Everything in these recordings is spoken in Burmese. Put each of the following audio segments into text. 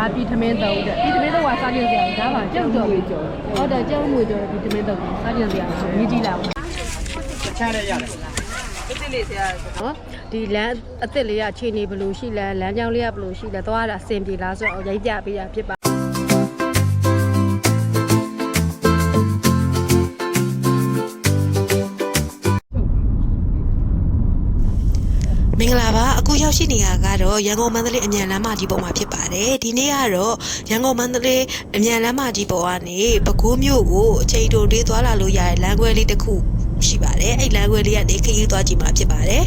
ဒါပြည်ထမင်းတုံးတဲ့ပြည်ထမင်းတုံးကစားကြည့်စရာဒါပါကြောက်ကြော်ပြီးကြော်ဟုတ်တယ်ကြောက်ငွေကြော်ပြည်ထမင်းတုံးစားကြည့်စရာမြည်ကြည့်လာအောင်ချရတယ်ရတယ်နော်ဒီလမ်းအစ်စ်လေးကအခြေအနေဘယ်လိုရှိလဲလမ်းကြောင်းလေးကဘယ်လိုရှိလဲသွားရတာအဆင်ပြေလားဆိုတော့ရိုက်ပြပေးတာဖြစ်ပါ မင်္ဂလာပါအခုရောက်ရှိနေရကတော့ရန်ကုန်မန္တလေးအမြန်လမ်းမကြီးပေါ်မှာဖြစ်ပါတယ်ဒီနေ့ကတော့ရန်ကုန်မန္တလေးအမြန်လမ်းမကြီးပေါ်ကနေပဲခူးမြို့ကိုအချိန်တိုလေးသွားလာလို့ရတဲ့လမ်းခွဲလေးတစ်ခုရှိပါတယ်အဲ့လမ်းခွဲလေးကနေခရီးသွားကြည့်မှာဖြစ်ပါတယ်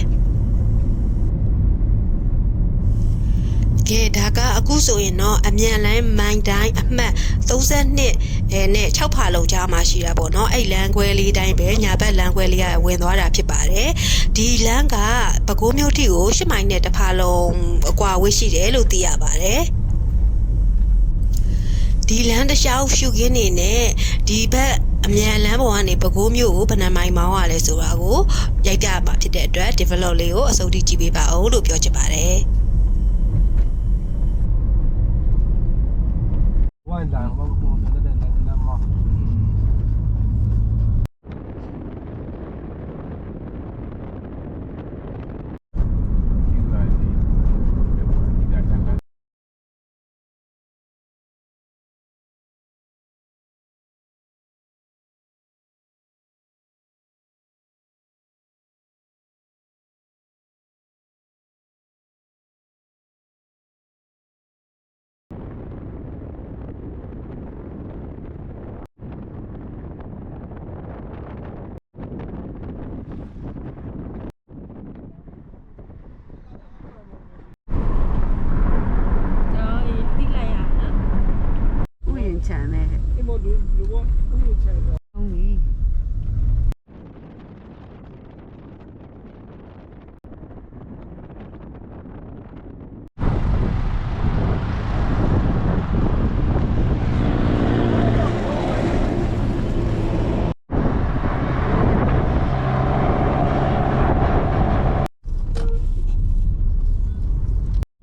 ကဲဒါကအခုဆိုရင်တော့အမြန်လမ်းမိုင်တိုင်းအမှတ်32အဲနဲ့6ဖာလုံကြားမှာရှိတာပေါ့နော်အဲ့လမ်းခွဲလေးတိုင်းပဲညာဘက်လမ်းခွဲလေးကဝင်သွားတာဖြစ်ပါတယ်ဒီလမ်းကပဲခူးမြို့ထိကို8မိုင်နဲ့တစ်ဖာလုံအကွာဝေးရှိတယ်လို့သိရပါတယ်ဒီလမ်းတစ်လျှောက်ရှုခင်းနေနဲ့ဒီဘက်အမြန်လမ်းပေါ်ကနေပဲခူးမြို့ကိုဘယ်နှမိုင်မောင်းရလဲဆိုတာကိုရိုက်ပြမှာဖြစ်တဲ့အတွက် develop လေးကိုအစိုးထိကြည့်ပေးပါဦးလို့ပြောချင်ပါတယ် ဝိုင်းလာဘာလို့လဲတဲ့တဲ့တဲ့မ ကျွန်တော်တိလိုက်ရနော်ဥယျာဉ်ချန်နဲ့ ဒီမလူလူကဦးချဲတော့ ဟုတ်ပြီ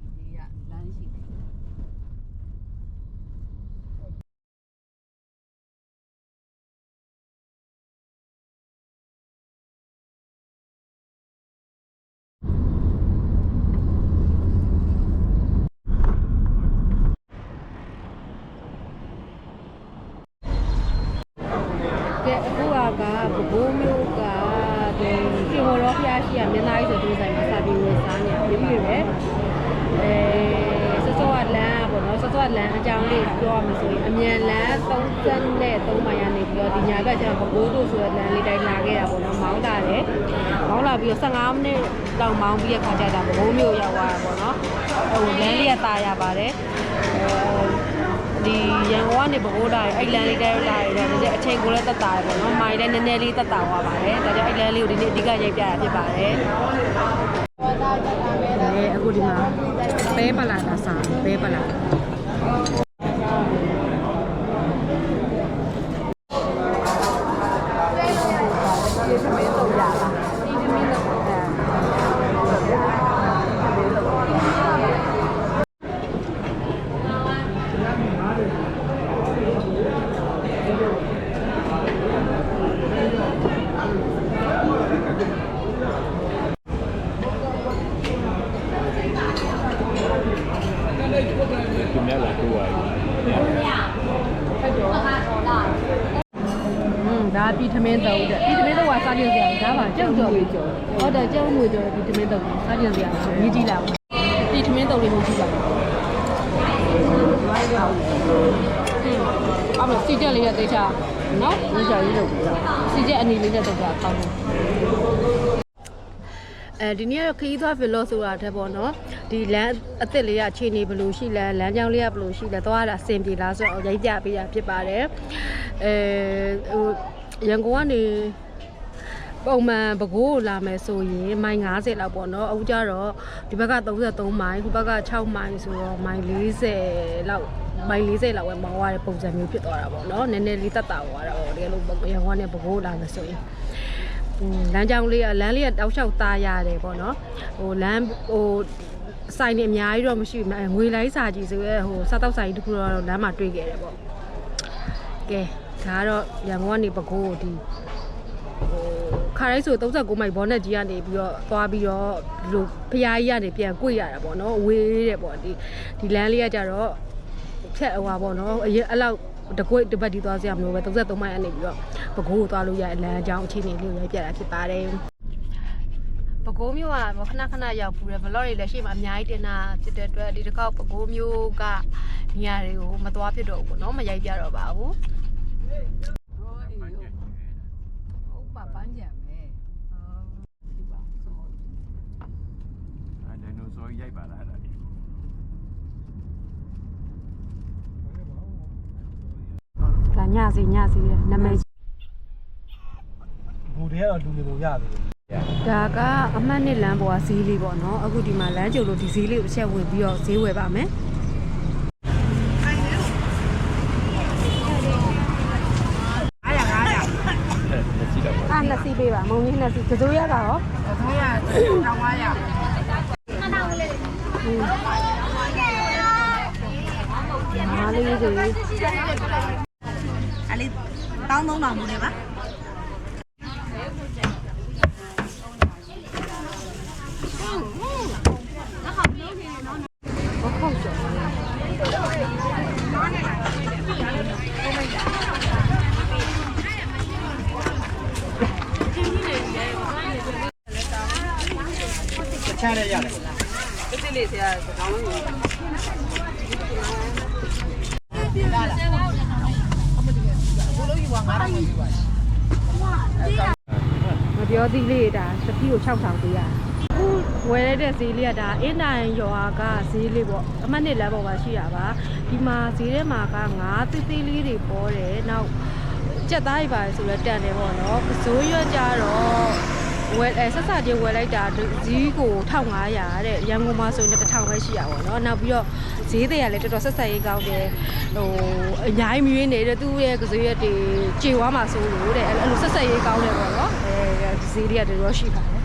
ဒီကလမ်းရှိတယ် ကဲအခုကကဘဘိုးမျိုးကဒီစီဝရောဖျားရှိရမျက်နှာကြီးဆိုသူဆိုင်မှာစာပြီးဝယ်စားနေပြီပြီပဲ အဲစစောကလမ်းပေါ့နော်စစောကလမ်းအကြောင်းလေးပြောရမှာဆိုရင်အမြန်လမ်း30နဲ့3မိုင်ရနေပြီးတော့ဒီညာဘက်ကျတော့ဘဘိုးတို့ဆိုတဲ့လမ်းလေးတိုင်းလာခဲ့တာပေါ့နော်မောင်းလာတယ်မောင်းလာပြီးတော့15မိနစ်လောက်မောင်းပြီးတဲ့ခါကျတော့ဘဘိုးမျိုးရောက်သွားတာပေါ့နော်ဟိုလမ်းလေးကตายရပါတယ်အဲ ဒီရန်ကုန်ကနေပဲခူးလာရင်အဲ့လမ်းလေးတဲလာရင်တော့ဒီအချိန်ကိုလည်းတက်တာရပေါ့နော်မိုင်လည်းနည်းနည်းလေးတက်တာသွားပါတယ်ဒါကြောင့်အဲ့လမ်းလေးကိုဒီနေ့အဓိကရိုက်ပြရဖြစ်ပါတယ် အဲအခုဒီမှာပဲပလာတာစာပဲပလာဒီသမီးတော့ရလားဒီသမီးတော့အဲ သူများလာတွေ့ရတယ် อืมဒါပြည်ထ မင်းတုံးတဲ့ပြည်ထမင်းတုံးကစားကြည့်စရာဒါပါကြောက်ကြော်ပြီးကြော်ဟုတ်တယ်ကြောက်ငွေကြော်ပြည်ထမင်းတုံးစားကြည့်စရာမြည်ကြည့်လာအောင်ပြည်ထမင်းတုံးလေးမြည်ကြည့်လာအောင်အမစီချက်လေးနဲ့တေချာနော်ဒီချာလေးလုပ်စီချက်အနီလေးနဲ့တော့ကောင်းတယ်အဲဒီနေ့ကတော့ခရီးသွားဗီလော့ဆိုတာတဲ့ပေါ့နော်ဒီလမ်းအစ်စ်လေးကအခြေအနေဘယ်လိုရှိလဲလမ်းကြောင်းလေးကဘယ်လိုရှိလဲသွားရတာအဆင်ပြေလားဆိုတော့ရိုက်ပြပေးတာဖြစ်ပါတယ်အဲဟို ရန်ကုန်ကနေပုံမှန်ပဲခူးကိုလာမယ်ဆိုရင်မိုင်90လောက်ပေါ့နော်အခုကျတော့ဒီဘက်က33မိုင်ဒီဘက်က6မိုင်ဆိုတော့မိုင်40လောက်မိုင်40လောက်ပဲမောင်းရတဲ့ပုံစံမျိုးဖြစ်သွားတာပေါ့နော်နည်းနည်းလေးတက်တာသွားတာပေါ့တကယ်လို့ရန်ကုန်ကနေပဲခူးလာမယ်ဆိုရင်ဟိုလမ်းကြောင်းလေးကလမ်းလေးကတောက်လျှောက်သားရတယ်ပေါ့နော်ဟိုလမ်းဟိုဆိုင်တွေအများကြီးတော့မရှိဘူးအဲငွေလိုက်စာကြီးဆိုရဲဟိုစားတောက်ဆိုင်တစ်ခုတော့လမ်းမှာတွေ့ခဲ့တယ်ပေါ့ကဲ ဒါကတော့ရန်ကုန်ကနေပကိုးကိုဒီဟိုခါရိုက်ဆို39မိုင်ဘောနက်ကြီးကနေပြီးတော့သွားပြီးတော့ဒီလိုဖျားကြီးကနေပြန်꿰ရတာပေါ့နော်ဝေးတယ်ပေါ့ဒီဒီလမ်းလေးကကြတော့ဖြတ်ဟွာပေါ့နော်အရင်အဲ့လောက်တကွိတပတ်ဒီသွားစရာမလိုပဲ33မိုင်ကနေပြီးတော့ပကိုးကိုသွားလို့ရအလမ်းအကြောင်းအခြေအနေလေးကိုရိုက်ပြတာဖြစ်ပါတယ်ပကိုးမျိုးကခဏခဏရောက်ဘူးတယ် vlog တွေလည်းရှေ့မှာအများကြီးတင်တာဖြစ်တဲ့အတွက်ဒီတစ်ခေါက်ပကိုးမျိုးကနေရာတွေကိုမသွားဖြစ်တော့ဘူးပေါ့နော်မရိုက်ပြတော့ပါဘူးဟုတ်ပါပန်းကြံပဲအဲ ဒိုင်နိုဆောရိုက်ပါလားအဲ့ဒါဒီဒါညစီညစီနာမည်ဘူတွေကတော့လူနေပုံရတယ်ဒါကအမှတ်နှစ်လမ်းပေါ်ကဈေးလေးပေါ့နော်အခုဒီမှာလမ်းကြုံလို့ဒီဈေးလေးကိုတစ်ချက်ဝင်ပြီးတော့ဈေးဝယ်ပါမယ်အားရအားရ လက်ရှိတော့ပါ အား နှစ်စီးပေးပါမုံကြီးနှစ်စီးကစိုးရတာရောမားလေးတွေအဲ့လေးတောင်းသုံးပါမို့လေပါ ဘခောက်ကျော် တခြားလည်းရတယ်မပြောသေးလေးဒါတစ်ပီးကို6000ပေးရအခုဝယ်ရတဲ့ဈေးလေးကဒါအင်းတိုင်းရွာကဈေးလေးပေါ့အမှတ်နှစ်လမ်းပေါ်မှာရှိတာပါဒီမှာဈေးထဲမှာကငါးသေးသေးလေးတွေပေါ်တယ်နောက်ကြက်သားတွေပါတယ်ဆိုတော့တန်တယ်ပေါ့နော်ပစိုးရွက်ကြတော့ ဝယ်အဲဆက်စချင်းဝယ်လိုက်တာဈေးကို1500တဲ့ရန်ကုန်မှာဆိုရင်1000ပဲရှိရပါတော့နောက်ပြီးတော့ဈေးတွေကလည်းတော်တော်ဆက်ဆက်ရေးကောင်းတယ်ဟိုအများကြီးမြွေးနေတဲ့သူ့ရဲ့ကစိုးရွက်တွေကြေွားမှာဆိုလို့တဲ့အဲ့လိုဆက်ဆက်ရေးကောင်းတယ်ပေါ့နော်အဲဈေးတွေကတော်တော်ရှိပါတယ်